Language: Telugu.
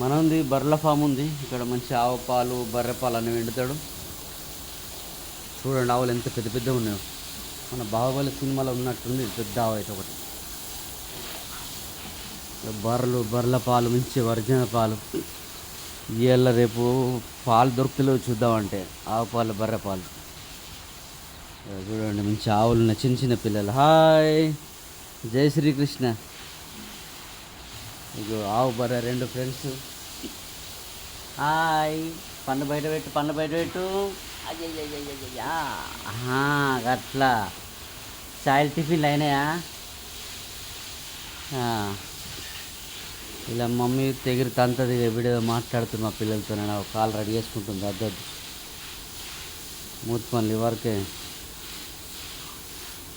మనది బర్రెల ఫామ్ ఉంది. ఇక్కడ మంచి ఆవు పాలు బర్రె పాలు అన్ని వెండుతాడు. చూడండి ఆవులు ఎంత పెద్ద పెద్ద ఉన్నాయో. మన బాహుబలి సినిమాలో ఉన్నట్టుంది పెద్ద ఆవు అయితే ఒకటి. బర్రెలు బర్రెల పాలు మంచి వర్జన పాలు. ఇవాళ రేపు పాలు దొరుకుతలేవు చూద్దామంటే. ఆవు పాలు బర్రె పాలు. చూడండి మంచి ఆవులున్న చిన్న చిన్న పిల్లలు. హాయ్! జై శ్రీకృష్ణ. ఇగో ఆవు బర్రె రెండు ఫ్రెండ్స్ హాయ్! పన్ను బయట పెట్టు పన్ను బయట పెట్టు. అట్లా చాయ్ టిఫిన్లు అయినాయా? ఇలా మమ్మీ తెగిరి తంతది వీడియో మాట్లాడుతున్నా మా పిల్లలతో నేను కాల్ రెడీ చేసుకుంటుంది అద్దద్దు. మూతి పనులు